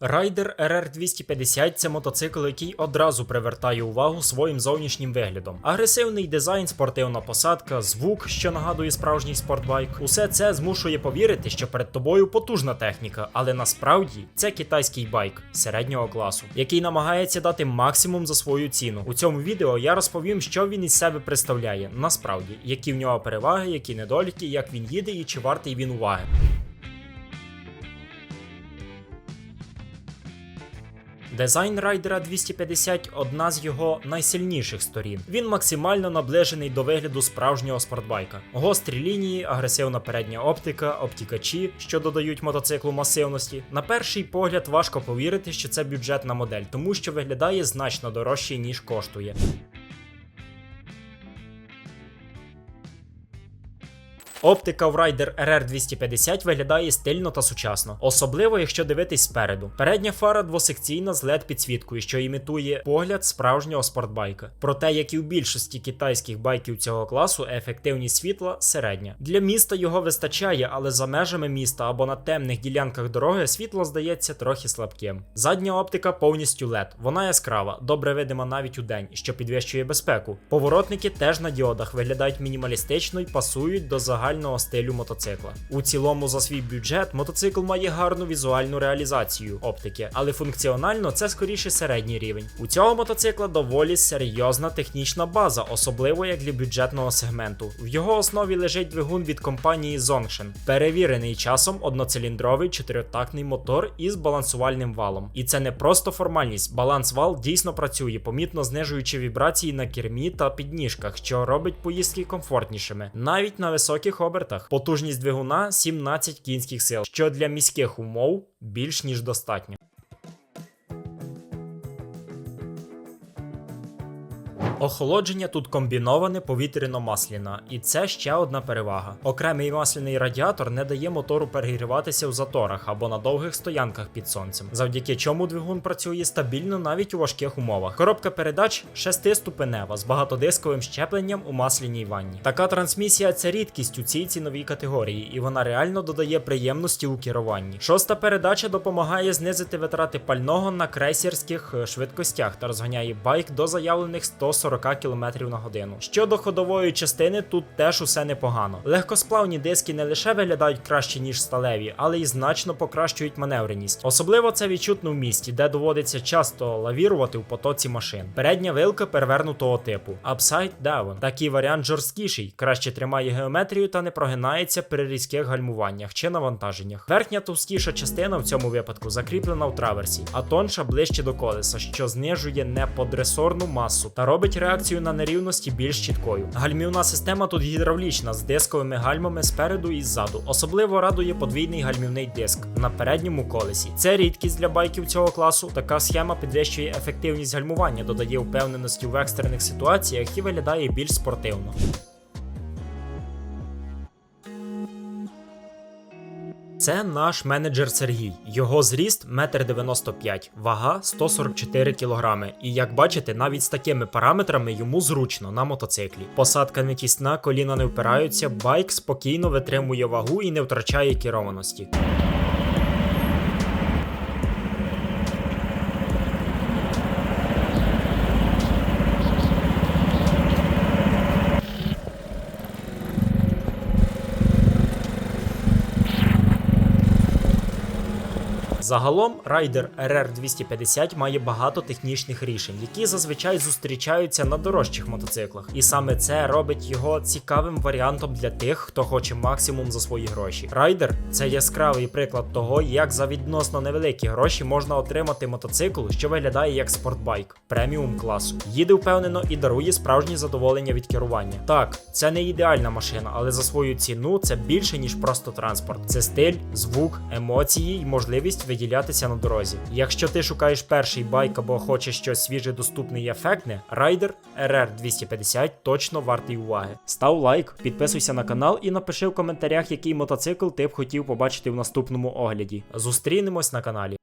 Райдер RR 250 це мотоцикл, який одразу привертає увагу своїм зовнішнім виглядом. Агресивний дизайн, спортивна посадка, звук, що нагадує справжній спортбайк. Усе це змушує повірити, що перед тобою потужна техніка, але насправді це китайський байк середнього класу, який намагається дати максимум за свою ціну. У цьому відео я розповім, що він із себе представляє насправді, які в нього переваги, які недоліки, як він їде і чи вартий він уваги. Дизайн райдера 250 одна з його найсильніших сторін. Він максимально наближений до вигляду справжнього спортбайка. Гострі лінії, агресивна передня оптика, обтікачі, що додають мотоциклу масивності. На перший погляд важко повірити, що це бюджетна модель, тому що виглядає значно дорожче, ніж коштує. Оптика в Rider RR 250 виглядає стильно та сучасно, особливо якщо дивитись спереду. Передня фара двосекційна з led підсвіткою, що імітує погляд справжнього спортбайка. Проте, як і в більшості китайських байків цього класу, ефективність світла середня. Для міста його вистачає, але за межами міста або на темних ділянках дороги світло здається трохи слабким. Задня оптика повністю LED. Вона яскрава, добре видима навіть у день, що підвищує безпеку. Поворотники теж на діодах виглядають мінімалістично і пасують до загального стилю мотоцикла. У цілому за свій бюджет мотоцикл має гарну візуальну реалізацію оптики, але функціонально це скоріше середній рівень. У цього мотоцикла доволі серйозна технічна база, особливо як для бюджетного сегменту. В його основі лежить двигун від компанії Zongshin, перевірений часом одноциліндровий чотирьохтактний мотор із балансувальним валом. І це не просто формальність. Баланс-вал дійсно працює, помітно знижуючи вібрації на кермі та підніжках, що робить поїздки комфортнішими, навіть на високих обертах. Потужність двигуна 17 кінських сил, що для міських умов більш ніж достатньо. Охолодження тут комбіноване повітряно-масляне, і це ще одна перевага. Окремий масляний радіатор не дає мотору перегріватися в заторах або на довгих стоянках під сонцем, завдяки чому двигун працює стабільно навіть у важких умовах. Коробка передач шестиступенева з багатодисковим щепленням у масляній ванні. Така трансмісія це рідкість у цій ціновій категорії, і вона реально додає приємності у керуванні. Шоста передача допомагає знизити витрати пального на крейсерських е, швидкостях та розганяє байк до заявлених 140 км на годину. Щодо ходової частини, тут теж усе непогано. Легкосплавні диски не лише виглядають краще, ніж сталеві, але й значно покращують маневреність. Особливо це відчутно в місті, де доводиться часто лавірувати в потоці машин. Передня вилка перевернутого типу. Upside down. Такий варіант жорсткіший, краще тримає геометрію та не прогинається при різких гальмуваннях чи навантаженнях. Верхня товстіша частина в цьому випадку закріплена в траверсі, а тонша ближче до колеса, що знижує неподресорну масу та робить реакцію на нерівності більш чіткою. Гальмівна система тут гідравлічна з дисковими гальмами спереду і ззаду. Особливо радує подвійний гальмівний диск на передньому колесі. Це рідкість для байків цього класу. Така схема підвищує ефективність гальмування, додає впевненості в екстрених ситуаціях і виглядає більш спортивно. Це наш менеджер Сергій. Його зріст 1,95 м, вага 144 кг. І як бачите, навіть з такими параметрами йому зручно на мотоциклі. Посадка не тісна, коліна не впираються, байк спокійно витримує вагу і не втрачає керованості. Загалом Rider RR 250 має багато технічних рішень, які зазвичай зустрічаються на дорожчих мотоциклах, і саме це робить його цікавим варіантом для тих, хто хоче максимум за свої гроші. Rider – це яскравий приклад того, як за відносно невеликі гроші можна отримати мотоцикл, що виглядає як спортбайк преміум класу. Їде впевнено і дарує справжнє задоволення від керування. Так, це не ідеальна машина, але за свою ціну це більше ніж просто транспорт. Це стиль, звук, емоції і можливість виділятися на дорозі. Якщо ти шукаєш перший байк або хочеш щось свіже, доступне і ефектне, райдер RR 250 точно вартий уваги. Став лайк, підписуйся на канал і напиши в коментарях, який мотоцикл ти б хотів побачити в наступному огляді. Зустрінемось на каналі.